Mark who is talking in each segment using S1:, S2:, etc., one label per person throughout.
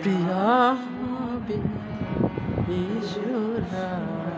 S1: Priya Bhabi Mishra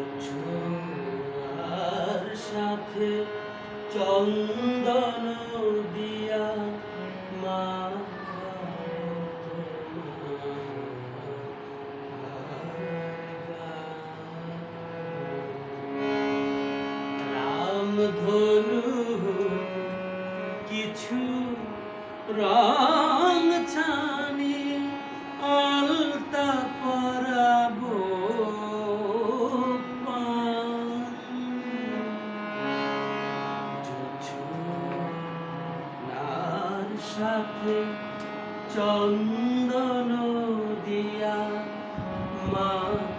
S1: জোছনার সাথে চন্দন দিয়া রাম ধনু সাথে চন্দন দিয়া মাখা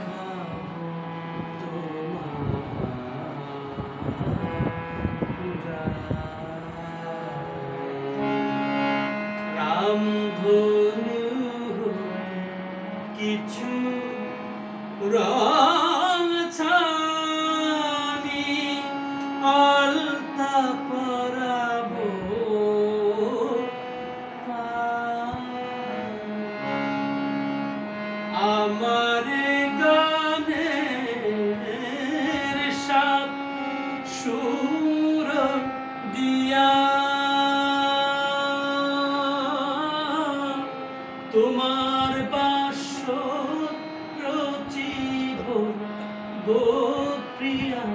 S1: আমার গানের সাত সুর দিয়া। তোমার বাস রচিব গো প্রিয়া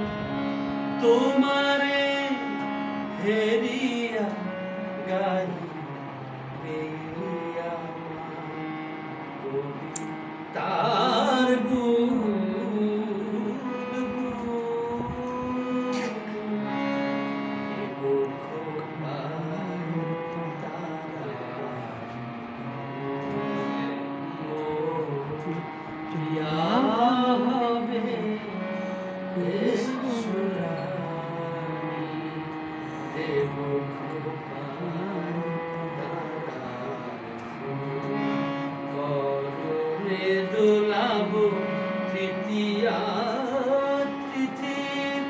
S1: তোমারে হেরিয়া গাই তার প্রিয়া তৃতীয়া তিথির